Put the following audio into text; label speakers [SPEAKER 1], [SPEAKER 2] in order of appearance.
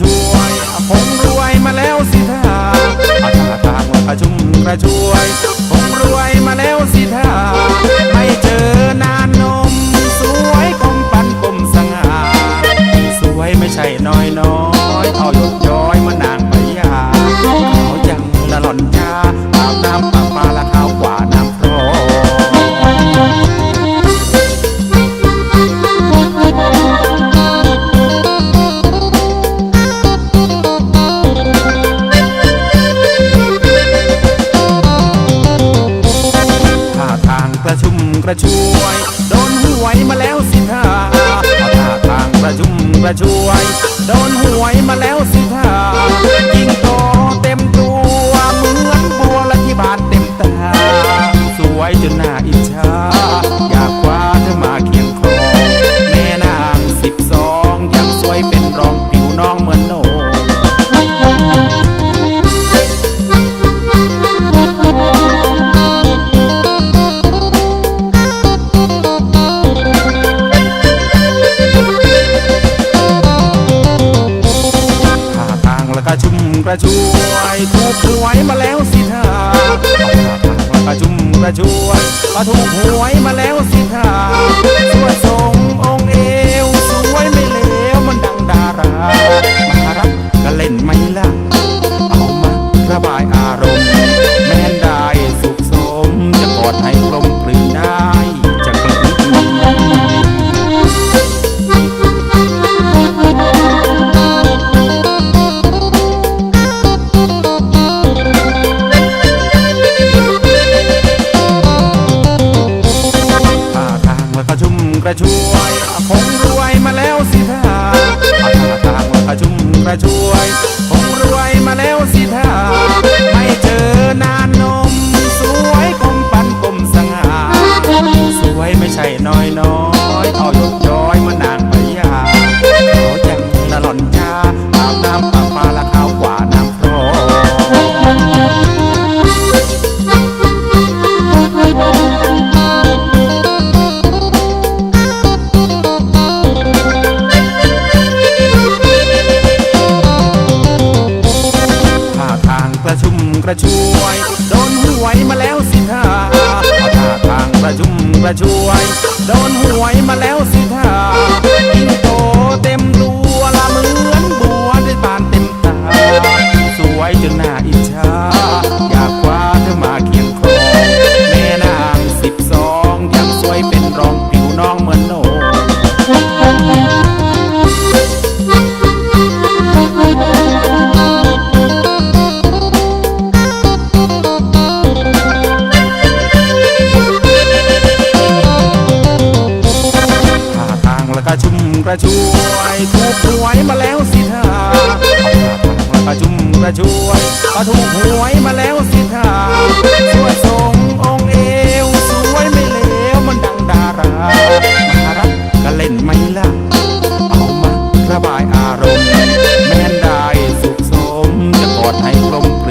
[SPEAKER 1] ช่วยผมรวยมาแล้วสิท่าอากาศทางกระชุ่มกระชวย ระชวย โดนหวยมาแล้วสิท่าท่าทางกระชุ่มกระชวยุ่มกระชวยถูกหวยมาแล้วสิท่ากระชุ่มกระชวยถูกหวยมาแล้วสิท่า ระชวยคงรวยมาแล้วสิท่าต่ามกระชุ่มกระชวยคงรวยมาแล้วสิท่าไม่เจอนานนม สวยผมปันผมสง่าสวยไม่ใช่น้อยน้อยางกระชุ่มกระชวย โดนหวยมาแล้วสิท่าเาท่าทางกระชุ่มกระชวย โดนหวยมาแล้วสิ ประช่วยถูกหวยมาแล้วสิท่าประจุมประช่วยปะถูกหวยมาแล้วสิท่าช่วยทรงองเอวสวยไม่เลวมันดังดารามารักก็เล่นไม่ละเอามาระบายอารมณ์แม่นได้สุขสมจะปลอดให้กลมกล